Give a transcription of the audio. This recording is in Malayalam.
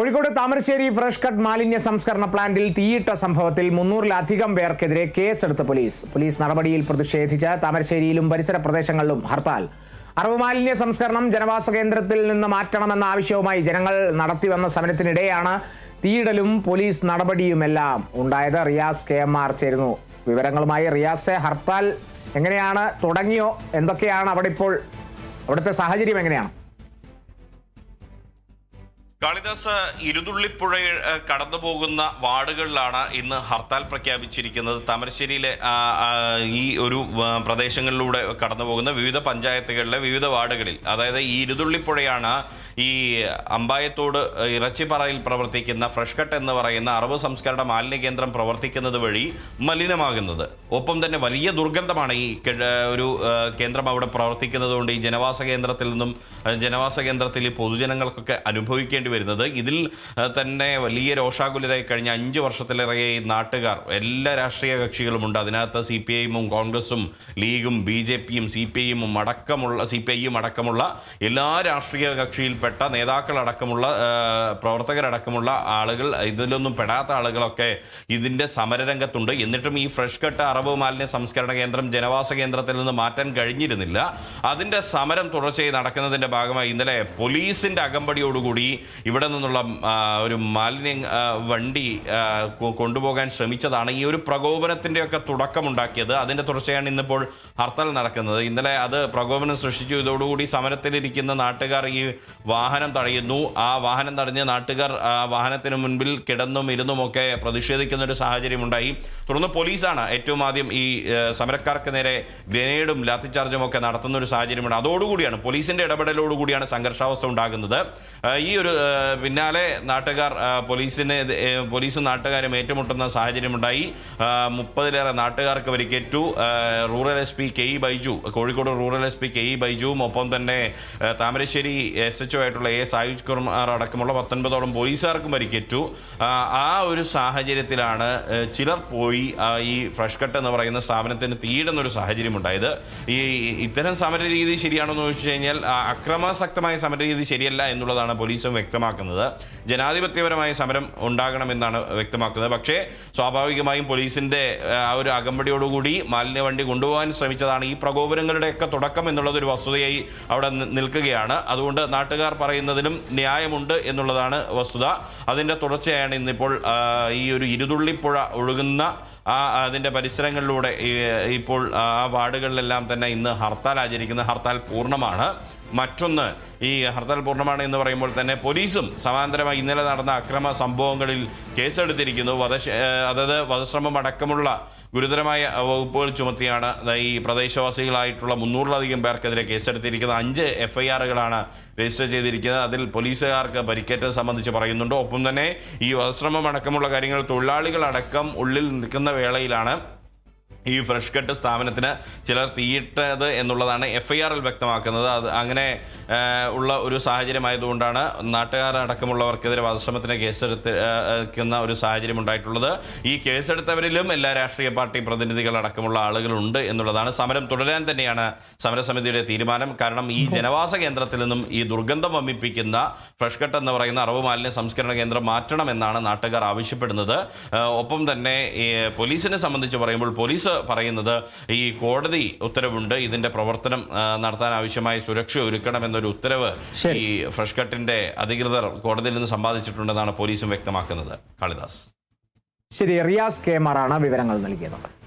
കോഴിക്കോട് താമരശ്ശേരി ഫ്രഷ് കട്ട് മാലിന്യ സംസ്കരണ പ്ലാന്റിൽ തീയിട്ട സംഭവത്തിൽ മുന്നൂറിലധികം പേർക്കെതിരെ കേസെടുത്ത പോലീസ്. പോലീസ് നടപടിയിൽ പ്രതിഷേധിച്ച് താമരശ്ശേരിയിലും പരിസര പ്രദേശങ്ങളിലും ഹർത്താൽ. അറിവ് മാലിന്യ സംസ്കരണം ജനവാസ കേന്ദ്രത്തിൽ നിന്ന് മാറ്റണമെന്ന ആവശ്യവുമായി ജനങ്ങൾ നടത്തിവന്ന സമരത്തിനിടെയാണ് തീയിടലും പോലീസ് നടപടിയുമെല്ലാം ഉണ്ടായത്. റിയാസ് കെ എം ആർ ചേരുന്നു. വിവരങ്ങളുമായി റിയാസ് ഹർത്താൽ എങ്ങനെയാണ്? തുടങ്ങിയോ? എന്തൊക്കെയാണ് അവിടെ ഇപ്പോൾ അവിടുത്തെ സാഹചര്യം എങ്ങനെയാണ്? കാളിദാസ് ഇരുതുള്ളിപ്പുഴ കടന്നു പോകുന്ന വാർഡുകളിലാണ് ഇന്ന് ഹർത്താൽ പ്രഖ്യാപിച്ചിരിക്കുന്നത്. താമരശ്ശേരിയിലെ ഈ ഒരു പ്രദേശങ്ങളിലൂടെ കടന്നു പോകുന്ന വിവിധ പഞ്ചായത്തുകളിലെ വിവിധ വാർഡുകളിൽ അതായത് ഈ ഇരുതുള്ളിപ്പുഴയാണ് ഈ അമ്പായത്തോട് ഇറച്ചിപ്പാറയിൽ പ്രവർത്തിക്കുന്ന ഫ്രഷ് കട്ട് എന്ന് പറയുന്ന അറിവ് സംസ്കരണ മാലിന്യ കേന്ദ്രം പ്രവർത്തിക്കുന്നത് വഴി മലിനമാകുന്നത്. ഒപ്പം തന്നെ വലിയ ദുർഗന്ധമാണ് ഈ ഒരു കേന്ദ്രം അവിടെ പ്രവർത്തിക്കുന്നത് ഈ ജനവാസ കേന്ദ്രത്തിൽ നിന്നും ജനവാസ കേന്ദ്രത്തിൽ പൊതുജനങ്ങൾക്കൊക്കെ അനുഭവിക്കേണ്ടി വരുന്നത്. ഇതിൽ തന്നെ വലിയ രോഷാകുലരായി കഴിഞ്ഞ അഞ്ച് വർഷത്തിലേറെ നാട്ടുകാർ എല്ലാ രാഷ്ട്രീയ കക്ഷികളുമുണ്ട്. അതിനകത്ത് സി പി ഐഎമ്മും കോൺഗ്രസും ലീഗും ബി ജെ പിയും സി പി ഐയും അടക്കമുള്ള സി പി ഐയും അടക്കമുള്ള എല്ലാ രാഷ്ട്രീയ കക്ഷിയിൽപ്പെട്ട നേതാക്കളടക്കമുള്ള പ്രവർത്തകരടക്കമുള്ള ആളുകൾ ഇതിലൊന്നും പെടാത്ത ആളുകളൊക്കെ ഇതിന്റെ സമരരംഗത്തുണ്ട്. എന്നിട്ടും ഈ ഫ്രഷ് കട്ട് അറബ് മാലിന്യ സംസ്കരണ കേന്ദ്രം ജനവാസ കേന്ദ്രത്തിൽ നിന്ന് മാറ്റാൻ കഴിഞ്ഞിരുന്നില്ല. അതിന്റെ സമരം തുടർച്ചയായി നടക്കുന്നതിന്റെ ഭാഗമായി ഇന്നലെ പോലീസിന്റെ അകമ്പടിയോടുകൂടി ഇവിടെ നിന്നുള്ള ഒരു മാലിന്യ വണ്ടി കൊണ്ടുപോകാൻ ശ്രമിച്ചതാണ് ഈ ഒരു പ്രകോപനത്തിന്റെയൊക്കെ തുടക്കമുണ്ടാക്കിയത്. അതിന്റെ തുടർച്ചയാണ് ഇന്നിപ്പോൾ ഹർത്താൽ നടക്കുന്നത്. ഇന്നലെ അത് പ്രകോപനം സൃഷ്ടിച്ചു. ഇതോടുകൂടി സമരത്തിലിരിക്കുന്ന നാട്ടുകാർ ഈ വാഹനം തടയുന്നു. ആ വാഹനം തടഞ്ഞ് നാട്ടുകാർ വാഹനത്തിന് മുൻപിൽ കിടന്നും ഇരുന്നുമൊക്കെ പ്രതിഷേധിക്കുന്ന ഒരു സാഹചര്യം ഉണ്ടായി തുടർന്ന് പോലീസാണ് ഏറ്റവും ആദ്യം ഈ സമരക്കാർക്ക് നേരെ ഗ്രനേഡും ലാത്തിച്ചാർജും ഒക്കെ നടത്തുന്ന ഒരു സാഹചര്യമുണ്ട്. അതോടുകൂടിയാണ് പോലീസിന്റെ ഇടപെടലോടുകൂടിയാണ് സംഘർഷാവസ്ഥ ഉണ്ടാകുന്നത്. ഈ ഒരു പിന്നാലെ നാട്ടുകാർ പോലീസിന് പോലീസും നാട്ടുകാരും ഏറ്റുമുട്ടുന്ന സാഹചര്യമുണ്ടായി. മുപ്പതിലേറെ നാട്ടുകാർക്ക് പരിക്കേറ്റു. Rural S P K E Baiju Kozhikode rural S P K E ബൈജുവും ഒപ്പം തന്നെ താമരശ്ശേരി എസ് എച്ച് ഒ ആയിട്ടുള്ള എ സായുജ് കുമാർ അടക്കമുള്ള പത്തൊൻപതോളം പോലീസുകാർക്കും പരിക്കേറ്റു. ആ, ഒരു സാഹചര്യത്തിലാണ് ചിലർ പോയി ഈ ഫ്രഷ് കട്ട് എന്ന് പറയുന്ന സ്ഥാപനത്തിന് സാഹചര്യം ഉണ്ടായത് ഈ ഇത്തരം സമര രീതി ശരിയാണോ എന്ന് ചോദിച്ചു കഴിഞ്ഞാൽ അക്രമാസക്തമായ സമര രീതി ശരിയല്ല എന്നുള്ളതാണ് പോലീസും വ്യക്തമാക്കുന്നത്. ജനാധിപത്യപരമായ സമരം ഉണ്ടാകണമെന്നാണ് വ്യക്തമാക്കുന്നത്. പക്ഷേ സ്വാഭാവികമായും പോലീസിന്റെ ആ, ഒരു അകമ്പടിയോടുകൂടി മാലിന്യ വണ്ടി കൊണ്ടുപോകാൻ ശ്രമിച്ചതാണ് ഈ പ്രകോപനങ്ങളുടെയൊക്കെ തുടക്കം എന്നുള്ളതൊരു വസ്തുതയായി അവിടെ നിൽക്കുകയാണ്. അതുകൊണ്ട് നാട്ടുകാർ പറയുന്നതിലും ന്യായമുണ്ട് എന്നുള്ളതാണ് വസ്തുത. അതിന്റെ തുടർച്ചയാണ് ഇന്നിപ്പോൾ ഈ ഒരു ഇരുതുള്ളിപ്പുഴ ഒഴുകുന്ന ആ അതിന്റെ പരിസരങ്ങളിലൂടെ ഇപ്പോൾ ആ വാർഡുകളിലെല്ലാം തന്നെ ഇന്ന് ഹർത്താൽ ആചരിക്കുന്ന ഹർത്താൽ പൂർണമാണ്. മറ്റൊന്ന് ഈ ഹർത്താൽ പൂർണമാണ് എന്ന് പറയുമ്പോൾ തന്നെ പോലീസും സമാന്തരമായി ഇന്നലെ നടന്ന അക്രമ സംഭവങ്ങളിൽ കേസെടുത്തിരിക്കുന്നു. ഏഹ് അതായത് വധശ്രമം അടക്കമുള്ള ഗുരുതരമായ വകുപ്പുകൾ ചുമത്തിയാണ് ഈ പ്രദേശവാസികളായിട്ടുള്ള മുന്നൂറിലധികം പേർക്കെതിരെ കേസെടുത്തിരിക്കുന്നത്. അഞ്ച് എഫ് ഐ ആറുകളാണ് രജിസ്റ്റർ ചെയ്തിരിക്കുന്നത്. അതിൽ പോലീസുകാർക്ക് പരിക്കേറ്റത് സംബന്ധിച്ച് പറയുന്നുണ്ട്. ഒപ്പം തന്നെ ഈ വധശ്രമം അടക്കമുള്ള കാര്യങ്ങൾ തൊഴിലാളികളടക്കം ഉള്ളിൽ നിൽക്കുന്ന വേളയിലാണ് ഈ ഫ്രഷ് കട്ട് സ്ഥാപനത്തിന് ചിലർ തീയിട്ടത് എന്നുള്ളതാണ് എഫ് ഐ ആറിൽ വ്യക്തമാക്കുന്നത്. അത് അങ്ങനെ ഉള്ള ഒരു സാഹചര്യമായതുകൊണ്ടാണ് നാട്ടുകാരടക്കമുള്ളവർക്കെതിരെ വധശ്രമത്തിന് കേസെടുത്ത് ആ, ക്കുന്ന ഒരു സാഹചര്യം ഉണ്ടായിട്ടുള്ളത് ഈ കേസെടുത്തവരിലും എല്ലാ രാഷ്ട്രീയ പാർട്ടി പ്രതിനിധികൾ അടക്കമുള്ള ആളുകളുണ്ട് എന്നുള്ളതാണ് സമരം തുടരാൻ തന്നെയാണ് സമരസമിതിയുടെ തീരുമാനം. കാരണം ഈ ജനവാസ കേന്ദ്രത്തിൽ നിന്നും ഈ ദുർഗന്ധം വമിപ്പിക്കുന്ന ഫ്രഷ് കട്ട് എന്ന് പറയുന്ന അറവ് മാലിന്യ സംസ്കരണ കേന്ദ്രം മാറ്റണമെന്നാണ് നാട്ടുകാർ ആവശ്യപ്പെടുന്നത്. ഒപ്പം തന്നെ പോലീസിനെ സംബന്ധിച്ച് പറയുമ്പോൾ പോലീസ് പറയുന്നത് ഈ കോടതി ഉത്തരവുണ്ട്. ഇതിന്റെ പ്രവർത്തനം നടത്താൻ ആവശ്യമായ സുരക്ഷ ഒരുക്കണമെന്നൊരു ഉത്തരവ് ഈ ഫ്രഷ് കട്ടിന്റെ അധികൃതർ കോടതിയിൽ നിന്ന് സമ്പാദിച്ചിട്ടുണ്ടെന്നാണ് പോലീസും വ്യക്തമാക്കുന്നത്. കാളിദാസ്. ശരി റിയാസ് കെ എം വിവരങ്ങൾ നൽകിയത്.